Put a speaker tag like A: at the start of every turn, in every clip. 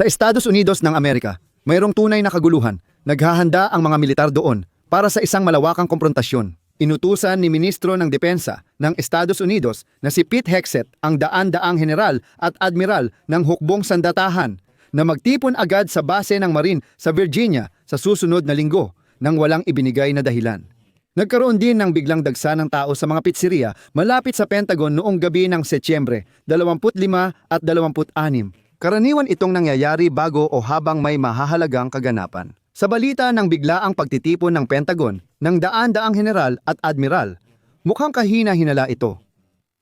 A: Sa Estados Unidos ng Amerika, mayroong tunay na kaguluhan. Naghahanda ang mga militar doon para sa isang malawakang komprontasyon. Inutusan ni Ministro ng Depensa ng Estados Unidos na si Pete Hegseth ang daan-daang general at admiral ng hukbong sandatahan na magtipon agad sa base ng Marine sa Virginia sa susunod na linggo nang walang ibinigay na dahilan. Nagkaroon din ng biglang dagsa ng tao sa mga pitseriya malapit sa Pentagon noong gabi ng Setyembre 25 at 26. Karaniwan itong nangyayari bago o habang may mahahalagang kaganapan. Sa balita ng biglaang pagtitipon ng Pentagon ng daan-daang general at admiral, mukhang kahina-hinala ito.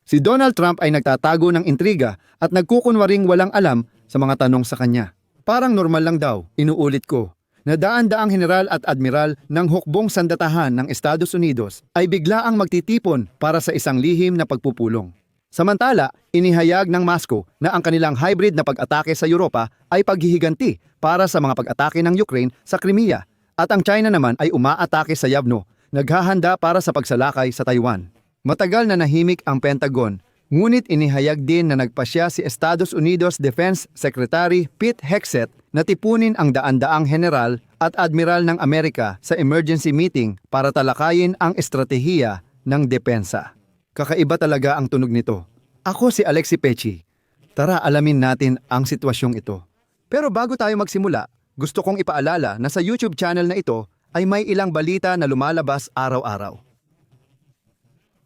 A: Si Donald Trump ay nagtatago ng intriga at nagkukunwaring walang alam sa mga tanong sa kanya. Parang normal lang daw, inuulit ko, na daan-daang general at admiral ng hukbong sandatahan ng Estados Unidos ay biglaang magtitipon para sa isang lihim na pagpupulong. Samantala, inihayag ng Moscow na ang kanilang hybrid na pag-atake sa Europa ay paghihiganti para sa mga pag-atake ng Ukraine sa Crimea at ang China naman ay umaatake sa Yavno, naghahanda para sa pagsalakay sa Taiwan. Matagal na nahimik ang Pentagon, ngunit inihayag din na nagpasya si Estados Unidos Defense Secretary Pete Hegseth na tipunin ang daan-daang general at admiral ng Amerika sa emergency meeting para talakayin ang estratehiya ng depensa. Kakaiba talaga ang tunog nito. Ako si Alexi Pechi. Tara alamin natin ang sitwasyong ito. Pero bago tayo magsimula, gusto kong ipaalala na sa YouTube channel na ito ay may ilang balita na lumalabas araw-araw.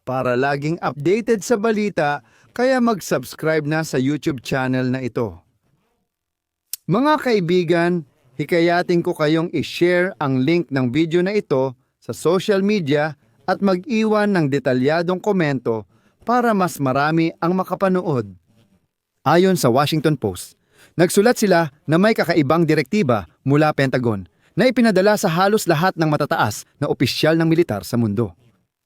A: Para laging updated sa balita, kaya mag-subscribe na sa YouTube channel na ito. Mga kaibigan, hikayatin ko kayong i-share ang link ng video na ito sa social media at mag-iwan ng detalyadong komento para mas marami ang makapanood. Ayon sa Washington Post, nagsulat sila na may kakaibang direktiba mula Pentagon na ipinadala sa halos lahat ng matataas na opisyal ng militar sa mundo.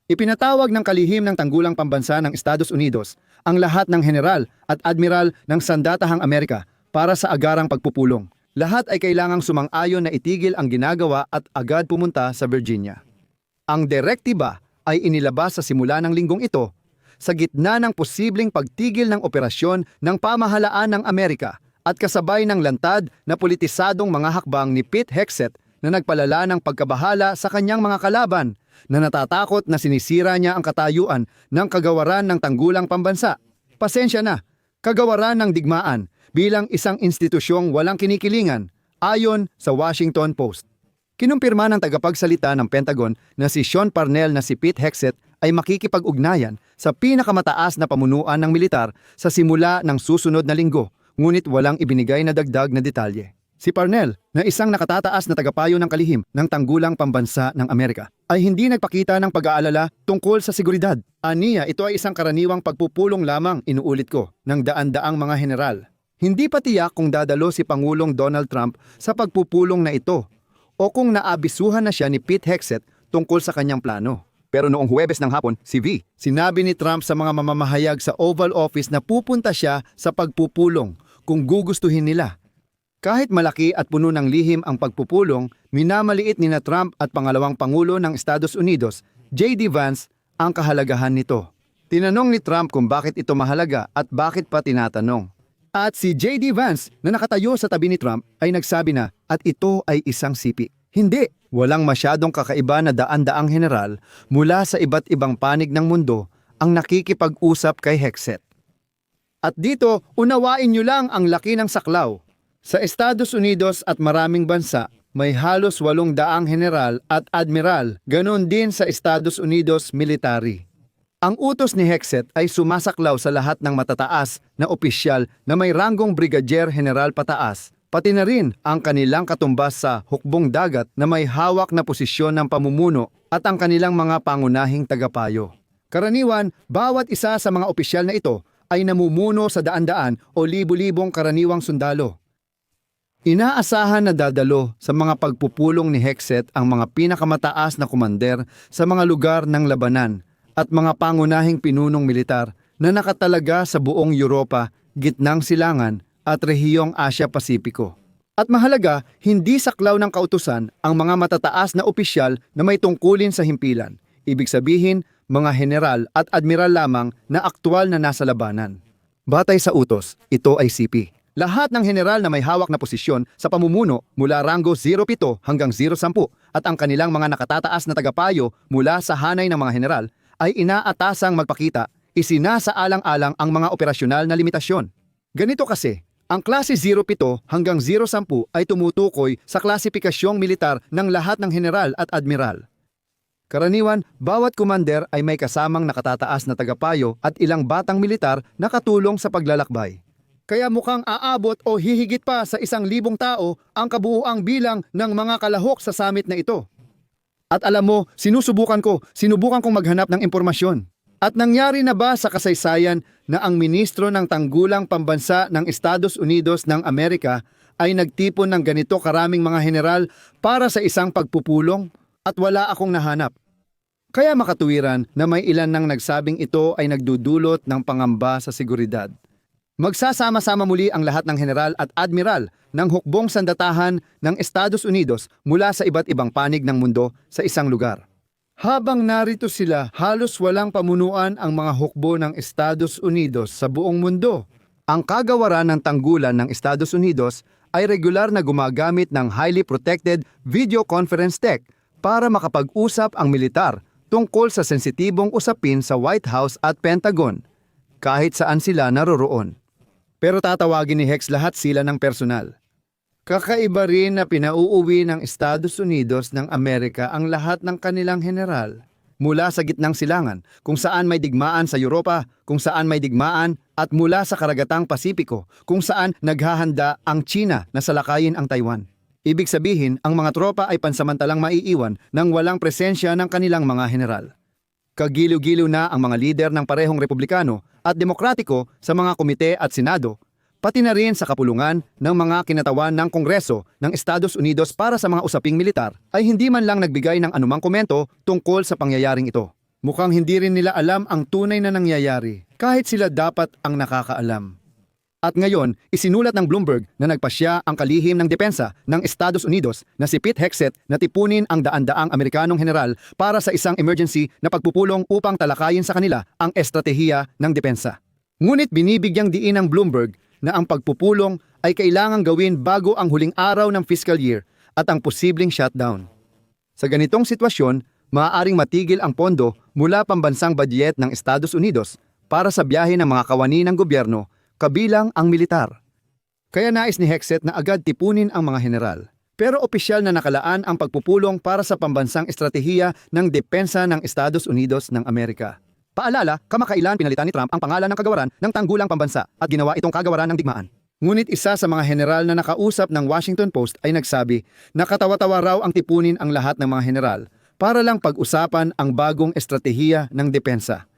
A: Ipinatawag ng kalihim ng tanggulang pambansa ng Estados Unidos ang lahat ng general at admiral ng Sandatahang Amerika para sa agarang pagpupulong. Lahat ay kailangang sumang-ayon na itigil ang ginagawa at agad pumunta sa Virginia. Ang direktiba ay inilabas sa simula ng linggong ito sa gitna ng posibleng pagtigil ng operasyon ng pamahalaan ng Amerika at kasabay ng lantad na politisadong mga hakbang ni Pete Hegseth na nagpalala ng pagkabahala sa kanyang mga kalaban na natatakot na sinisira niya ang katayuan ng kagawaran ng tanggulang pambansa. Pasensya na, kagawaran ng digmaan bilang isang institusyong walang kinikilingan ayon sa Washington Post. Kinumpirma ng tagapagsalita ng Pentagon na si Sean Parnell na si Pete Hegseth ay makikipag-ugnayan sa pinakamataas na pamunuan ng militar sa simula ng susunod na linggo, ngunit walang ibinigay na dagdag na detalye. Si Parnell, na isang nakatataas na tagapayo ng kalihim ng tanggulang pambansa ng Amerika, ay hindi nagpakita ng pag-aalala tungkol sa seguridad. Aniya, ito ay isang karaniwang pagpupulong lamang, inuulit ko, ng daan-daang mga general. Hindi pa tiyak kung dadalo si Pangulong Donald Trump sa pagpupulong na ito o kung naabisuhan na siya ni Pete Hegseth tungkol sa kanyang plano. Pero noong Huwebes ng hapon, si V, sinabi ni Trump sa mga mamamahayag sa Oval Office na pupunta siya sa pagpupulong kung gugustuhin nila. Kahit malaki at puno ng lihim ang pagpupulong, minamaliit ni na Trump at pangalawang Pangulo ng Estados Unidos, J.D. Vance, ang kahalagahan nito. Tinanong ni Trump kung bakit ito mahalaga at bakit pa tinatanong. At si J.D. Vance na nakatayo sa tabi ni Trump ay nagsabi na at ito ay isang sipi. Hindi, walang masyadong kakaiba na daan-daang general mula sa iba't ibang panig ng mundo ang nakikipag-usap kay Hegseth. At dito, unawain nyo lang ang laki ng saklaw. Sa Estados Unidos at maraming bansa, may halos walong daang general at admiral, ganon din sa Estados Unidos military. Ang utos ni Hegseth ay sumasaklaw sa lahat ng matataas na opisyal na may ranggong brigadier general pataas, pati na rin ang kanilang katumbas sa hukbong dagat na may hawak na posisyon ng pamumuno at ang kanilang mga pangunahing tagapayo. Karaniwan, bawat isa sa mga opisyal na ito ay namumuno sa daan-daan o libu-libong karaniwang sundalo. Inaasahan na dadalo sa mga pagpupulong ni Hegseth ang mga pinakamataas na kumander sa mga lugar ng labanan at mga pangunahing pinunong militar na nakatalaga sa buong Europa, gitnang silangan at rehiyong Asya-Pasipiko. At mahalaga, hindi saklaw ng kautusan ang mga matataas na opisyal na may tungkulin sa himpilan. Ibig sabihin, mga general at admiral lamang na aktwal na nasa labanan. Batay sa utos, ito ay CP. Lahat ng general na may hawak na posisyon sa pamumuno mula ranggo 07 hanggang 010 at ang kanilang mga nakatataas na tagapayo mula sa hanay ng mga general ay inaatasang magpakita isinasaalang-alang ang mga operasyonal na limitasyon. Ganito kasi, ang klase 07 hanggang 010 ay tumutukoy sa klasipikasyong militar ng lahat ng general at admiral. Karaniwan, bawat kumander ay may kasamang nakatataas na tagapayo at ilang batang militar na katulong sa paglalakbay. Kaya mukhang aabot o hihigit pa sa isang libong tao ang kabuuang bilang ng mga kalahok sa summit na ito. At alam mo, sinusubukan ko, sinubukan kong maghanap ng impormasyon. At nangyari na ba sa kasaysayan na ang ministro ng tanggulang pambansa ng Estados Unidos ng Amerika ay nagtipon ng ganito karaming mga general para sa isang pagpupulong at wala akong nahanap? Kaya makatuwiran na may ilan nang nagsabing ito ay nagdudulot ng pangamba sa seguridad. Magsasama-sama muli ang lahat ng general at admiral ng hukbong sandatahan ng Estados Unidos mula sa iba't ibang panig ng mundo sa isang lugar. Habang narito sila, halos walang pamunuan ang mga hukbo ng Estados Unidos sa buong mundo. Ang kagawaran ng tanggulan ng Estados Unidos ay regular na gumagamit ng highly protected video conference tech para makapag-usap ang militar tungkol sa sensitibong usapin sa White House at Pentagon, kahit saan sila naroroon. Pero tatawagin ni Hex lahat sila ng personal. Kakaiba rin na pinauuwi ng Estados Unidos ng Amerika ang lahat ng kanilang general mula sa gitnang silangan kung saan may digmaan sa Europa, kung saan may digmaan at mula sa karagatang Pasipiko kung saan naghahanda ang China na salakayin ang Taiwan. Ibig sabihin, ang mga tropa ay pansamantalang maiiwan nang walang presensya ng kanilang mga general. Kagiliw-giliw na ang mga lider ng parehong republikano at demokratiko sa mga komite at senado, pati na rin sa kapulungan ng mga kinatawan ng Kongreso ng Estados Unidos para sa mga usaping militar ay hindi man lang nagbigay ng anumang komento tungkol sa pangyayaring ito. Mukhang hindi rin nila alam ang tunay na nangyayari kahit sila dapat ang nakakaalam. At ngayon, isinulat ng Bloomberg na nagpasya ang kalihim ng depensa ng Estados Unidos na si Pete Hegseth na tipunin ang daan-daang Amerikanong general para sa isang emergency na pagpupulong upang talakayin sa kanila ang estratehiya ng depensa. Ngunit binibigyang diin ng Bloomberg na ang pagpupulong ay kailangang gawin bago ang huling araw ng fiscal year at ang posibleng shutdown. Sa ganitong sitwasyon, maaaring matigil ang pondo mula pambansang budget ng Estados Unidos para sa biyahe ng mga kawani ng gobyerno kabilang ang militar. Kaya nais ni Hexet na agad tipunin ang mga general. Pero opisyal na nakalaan ang pagpupulong para sa pambansang estratehiya ng depensa ng Estados Unidos ng Amerika. Paalala, kamakailan pinalitan ni Trump ang pangalan ng kagawaran ng tanggulang pambansa at ginawa itong kagawaran ng digmaan. Ngunit isa sa mga general na nakausap ng Washington Post ay nagsabi na katawa-tawa raw ang tipunin ang lahat ng mga general para lang pag-usapan ang bagong estratehiya ng depensa.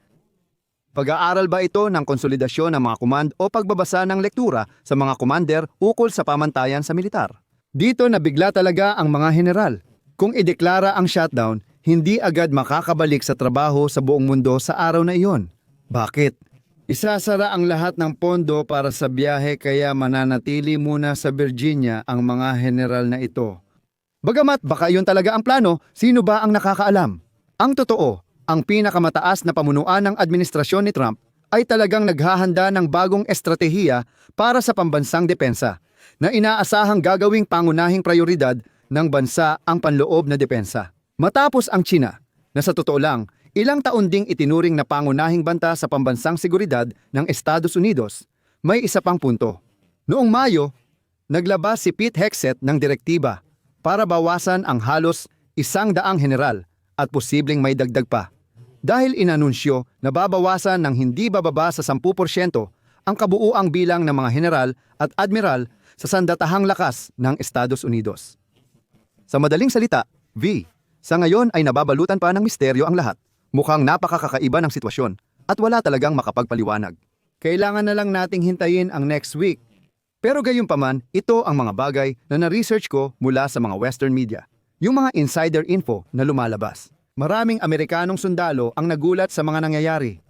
A: Pag-aaral ba ito ng konsolidasyon ng mga komand o pagbabasa ng lektura sa mga komander ukol sa pamantayan sa militar? Dito nabigla talaga ang mga general. Kung ideklara ang shutdown, hindi agad makakabalik sa trabaho sa buong mundo sa araw na iyon. Bakit? Isasara ang lahat ng pondo para sa biyahe kaya mananatili muna sa Virginia ang mga general na ito. Bagamat baka yun talaga ang plano, sino ba ang nakakaalam? Ang totoo, ang pinakamataas na pamunuan ng administrasyon ni Trump ay talagang naghahanda ng bagong estratehiya para sa pambansang depensa na inaasahang gagawing pangunahing prioridad ng bansa ang panloob na depensa. Matapos ang China, na sa totoo lang, ilang taon ding itinuring na pangunahing banta sa pambansang seguridad ng Estados Unidos, may isa pang punto. Noong Mayo, naglabas si Pete Hegseth ng direktiba para bawasan ang halos isang daang general at posibleng may dagdag pa. Dahil inanunsyo na babawasan ng hindi bababa sa 10% ang kabuuang bilang ng mga general at admiral sa sandatahang lakas ng Estados Unidos. Sa madaling salita, V, sa ngayon ay nababalutan pa ng misteryo ang lahat. Mukhang napakakakaiba ng sitwasyon at wala talagang makapagpaliwanag. Kailangan na lang nating hintayin ang next week. Pero gayunpaman, ito ang mga bagay na na-research ko mula sa mga Western media. Yung mga insider info na lumalabas. Maraming Amerikanong sundalo ang nagulat sa mga nangyayari.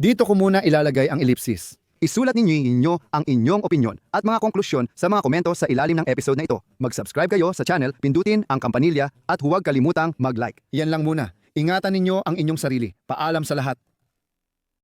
A: Dito ko muna ilalagay ang ellipsis. Isulat ninyo inyo ang inyong opinyon at mga konklusyon sa mga komento sa ilalim ng episode na ito. Mag-subscribe kayo sa channel, pindutin ang kampanilya at huwag kalimutang mag-like. Yan lang muna. Ingatan ninyo ang inyong sarili. Paalam sa lahat.